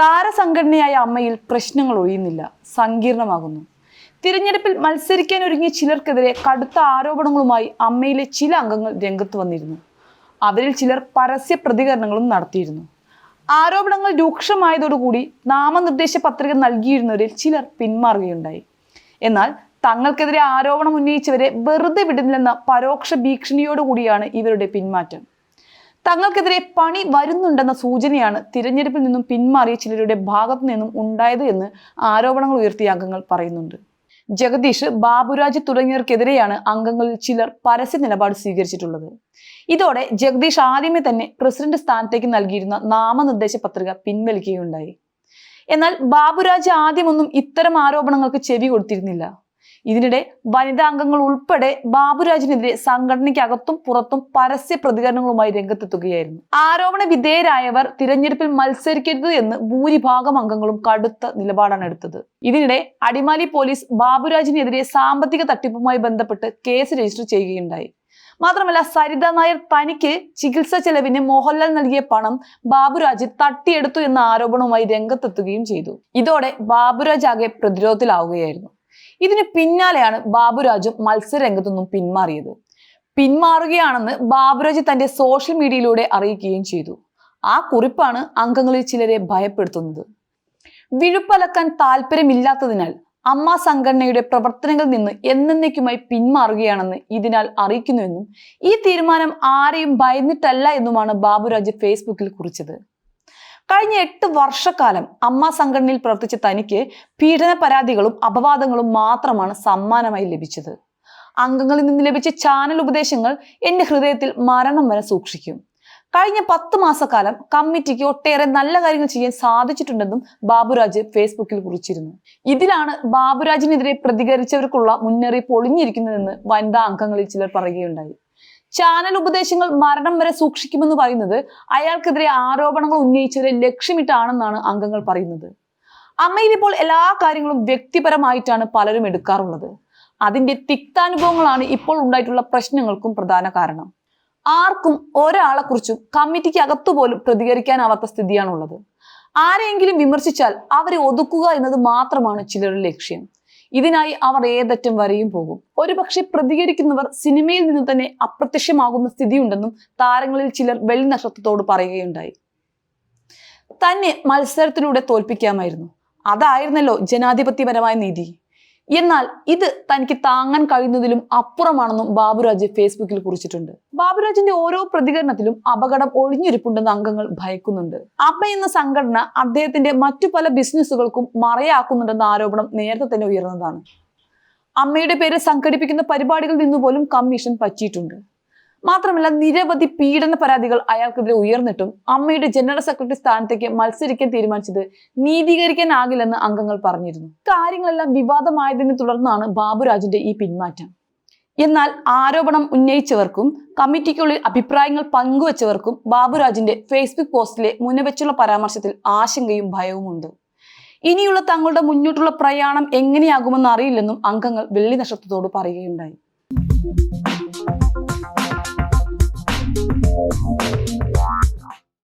താരസംഘടനയായ അമ്മയിൽ പ്രശ്നങ്ങൾ ഒഴിയുന്നില്ല സങ്കീർണമാകുന്നു. തിരഞ്ഞെടുപ്പിൽ മത്സരിക്കാൻ ഒരുങ്ങിയ ചിലർക്കെതിരെ കടുത്ത ആരോപണങ്ങളുമായി അമ്മയിലെ ചില അംഗങ്ങൾ രംഗത്ത് വന്നിരുന്നു. അവരിൽ ചിലർ പരസ്യ പ്രതികരണങ്ങളും നടത്തിയിരുന്നു. ആരോപണങ്ങൾ രൂക്ഷമായതോടുകൂടി നാമനിർദ്ദേശ പത്രിക നൽകിയിരുന്നവരിൽ ചിലർ പിന്മാറുകയുണ്ടായി. എന്നാൽ തങ്ങൾക്കെതിരെ ആരോപണം ഉന്നയിച്ചവരെ വെറുതെ വിടുന്നില്ലെന്ന പരോക്ഷ ഭീഷണിയോടുകൂടിയാണ് ഇവരുടെ പിന്മാറ്റം. തങ്ങൾക്കെതിരെ പണി വരുന്നുണ്ടെന്ന സൂചനയാണ് തിരഞ്ഞെടുപ്പിൽ നിന്നും പിന്മാറിയ ചിലരുടെ ഭാഗത്തു നിന്നും ഉണ്ടായത് എന്ന് ആരോപണങ്ങൾ ഉയർത്തിയ അംഗങ്ങൾ പറയുന്നുണ്ട്. ജഗദീഷ് ബാബുരാജ് തുടങ്ങിയവർക്കെതിരെയാണ് അംഗങ്ങളിൽ ചിലർ പരസ്യ നിലപാട് സ്വീകരിച്ചിട്ടുള്ളത്. ഇതോടെ ജഗദീഷ് ആദ്യമേ തന്നെ പ്രസിഡന്റ് സ്ഥാനത്തേക്ക് നൽകിയിരുന്ന നാമനിർദ്ദേശ പത്രിക പിൻവലിക്കുകയുണ്ടായി. എന്നാൽ ബാബുരാജ് ആദ്യമൊന്നും ഇത്തരം ആരോപണങ്ങൾക്ക് ചെവി കൊടുത്തിരുന്നില്ല. ഇതിനിടെ വനിതാ അംഗങ്ങൾ ഉൾപ്പെടെ ബാബുരാജിനെതിരെ സംഘടനയ്ക്കകത്തും പുറത്തും പരസ്യ പ്രതികരണങ്ങളുമായി രംഗത്തെത്തുകയായിരുന്നു. ആരോപണ വിധേയരായവർ തിരഞ്ഞെടുപ്പിൽ മത്സരിക്കരുത് എന്ന് ഭൂരിഭാഗം അംഗങ്ങളും കടുത്ത നിലപാടാണ് എടുത്തത്. ഇതിനിടെ അടിമാലി പോലീസ് ബാബുരാജിനെതിരെ സാമ്പത്തിക തട്ടിപ്പുമായി ബന്ധപ്പെട്ട് കേസ് രജിസ്റ്റർ ചെയ്യുകയുണ്ടായി. മാത്രമല്ല സരിത നായർ തനിക്ക് ചികിത്സാ ചെലവിന് മോഹൻലാൽ നൽകിയ പണം ബാബുരാജ് തട്ടിയെടുത്തു എന്ന ആരോപണവുമായി രംഗത്തെത്തുകയും ചെയ്തു. ഇതോടെ ബാബുരാജ് ആകെ പ്രതിരോധത്തിലാവുകയായിരുന്നു. ഇതിന് പിന്നാലെയാണ് ബാബുരാജും മത്സരരംഗത്തു നിന്നും പിന്മാറിയത്. പിന്മാറുകയാണെന്ന് ബാബുരാജ് തന്റെ സോഷ്യൽ മീഡിയയിലൂടെ അറിയിക്കുകയും ചെയ്തു. ആ കുറിപ്പാണ് അംഗങ്ങളിൽ ചിലരെ ഭയപ്പെടുത്തുന്നത്. വിഴുപ്പലക്കാൻ താല്പര്യമില്ലാത്തതിനാൽ അമ്മ സംഘടനയുടെ പ്രവർത്തനങ്ങളിൽ നിന്ന് എന്നേക്കുമായി പിന്മാറുകയാണെന്ന് ഇതിനാൽ അറിയിക്കുന്നുവെന്നും ഈ തീരുമാനം ആരെയും ഭയന്നിട്ടല്ല എന്നുമാണ് ബാബുരാജ് ഫേസ്ബുക്കിൽ കുറിച്ചത്. കഴിഞ്ഞ എട്ട് വർഷക്കാലം അമ്മ സംഘടനയിൽ പ്രവർത്തിച്ച തനിക്ക് പീഡന പരാതികളും അപവാദങ്ങളും മാത്രമാണ് സമ്മാനമായി ലഭിച്ചത്. അംഗങ്ങളിൽ നിന്ന് ലഭിച്ച ചാനൽ ഉപദേശങ്ങൾ എന്റെ ഹൃദയത്തിൽ മരണം വരെ സൂക്ഷിക്കും. കഴിഞ്ഞ പത്ത് മാസക്കാലം കമ്മിറ്റിക്ക് ഒട്ടേറെ നല്ല കാര്യങ്ങൾ ചെയ്യാൻ സാധിച്ചിട്ടുണ്ടെന്നും ബാബുരാജ് ഫേസ്ബുക്കിൽ കുറിച്ചിരുന്നു. ഇതിലാണ് ബാബുരാജിനെതിരെ പ്രതികരിച്ചവർക്കുള്ള മുന്നറിയിപ്പ് ഒളിഞ്ഞിരിക്കുന്നതെന്ന് വനിതാ അംഗങ്ങളിൽ ചിലർ പറയുകയുണ്ടായി. ചാനൽ ഉപദേശങ്ങൾ മരണം വരെ സൂക്ഷിക്കുമെന്ന് പറയുന്നത് അയാൾക്കെതിരെ ആരോപണങ്ങൾ ഉന്നയിച്ചവരെ ലക്ഷ്യമിട്ടാണെന്നാണ് അംഗങ്ങൾ പറയുന്നത്. അമ്മയിൽ ഇപ്പോൾ എല്ലാ കാര്യങ്ങളും വ്യക്തിപരമായിട്ടാണ് പലരും എടുക്കാറുള്ളത്. അതിന്റെ തിക്താനുഭവങ്ങളാണ് ഇപ്പോൾ ഉണ്ടായിട്ടുള്ള പ്രശ്നങ്ങൾക്കും പ്രധാന കാരണം. ആർക്കും ഒരാളെ കുറിച്ചും കമ്മിറ്റിക്ക് അകത്തുപോലും പ്രതികരിക്കാനാവാത്ത സ്ഥിതിയാണുള്ളത്. ആരെയെങ്കിലും വിമർശിച്ചാൽ അവരെ ഒതുക്കുക എന്നത് മാത്രമാണ് ചിലരുടെ ലക്ഷ്യം. ഇതിനായി അവർ ഏതറ്റം വരെയും പോകും. ഒരുപക്ഷെ പ്രതികരിക്കുന്നവർ സിനിമയിൽ നിന്ന് തന്നെ അപ്രത്യക്ഷമാകുന്ന സ്ഥിതിയുണ്ടെന്നും താരങ്ങളിൽ ചിലർ വെള്ളി നക്ഷത്രത്തോട് പറയുകയുണ്ടായി. തന്നെ മത്സരത്തിലൂടെ തോൽപ്പിക്കാമായിരുന്നു. അതായിരുന്നല്ലോ ജനാധിപത്യപരമായ നീതി. എന്നാൽ ഇത് തനിക്ക് താങ്ങാൻ കഴിയുന്നതിലും അപ്പുറമാണെന്നും ബാബുരാജ് ഫേസ്ബുക്കിൽ കുറിച്ചിട്ടുണ്ട്. ബാബുരാജിന്റെ ഓരോ പ്രതികരണത്തിലും അപകടം ഒളിഞ്ഞിരിപ്പുണ്ടെന്ന് അംഗങ്ങൾ ഭയക്കുന്നുണ്ട്. അമ്മ എന്ന സംഘടന അദ്ദേഹത്തിന്റെ മറ്റു പല ബിസിനസ്സുകൾക്കും മറയാക്കുന്നുണ്ടെന്ന ആരോപണം നേരത്തെ തന്നെ ഉയർന്നതാണ്. അമ്മയുടെ പേര് സംഘടിപ്പിക്കുന്ന പരിപാടികളിൽ നിന്നുപോലും കമ്മീഷൻ പറ്റിയിട്ടുണ്ട്. മാത്രമല്ല നിരവധി പീഡന പരാതികൾ അയാൾക്കെതിരെ ഉയർന്നിട്ടും അമ്മയുടെ ജനറൽ സെക്രട്ടറി സ്ഥാനത്തേക്ക് മത്സരിക്കാൻ തീരുമാനിച്ചത് നീതീകരിക്കാനാകില്ലെന്ന് അംഗങ്ങൾ പറഞ്ഞിരുന്നു. കാര്യങ്ങളെല്ലാം വിവാദമായതിനെ തുടർന്നാണ് ബാബുരാജിന്റെ ഈ പിന്മാറ്റം. എന്നാൽ ആരോപണം ഉന്നയിച്ചവർക്കും കമ്മിറ്റിക്കുള്ളിൽ അഭിപ്രായങ്ങൾ പങ്കുവച്ചവർക്കും ബാബുരാജിന്റെ ഫേസ്ബുക്ക് പോസ്റ്റിലെ മുനവെച്ചുള്ള പരാമർശത്തിൽ ആശങ്കയും ഭയവുമുണ്ട്. ഇനിയുള്ള തങ്ങളുടെ മുന്നോട്ടുള്ള പ്രയാണം എങ്ങനെയാകുമെന്ന് അറിയില്ലെന്നും അംഗങ്ങൾ വെള്ളി നക്ഷത്രത്തോട് പറയുകയുണ്ടായി. Thank you.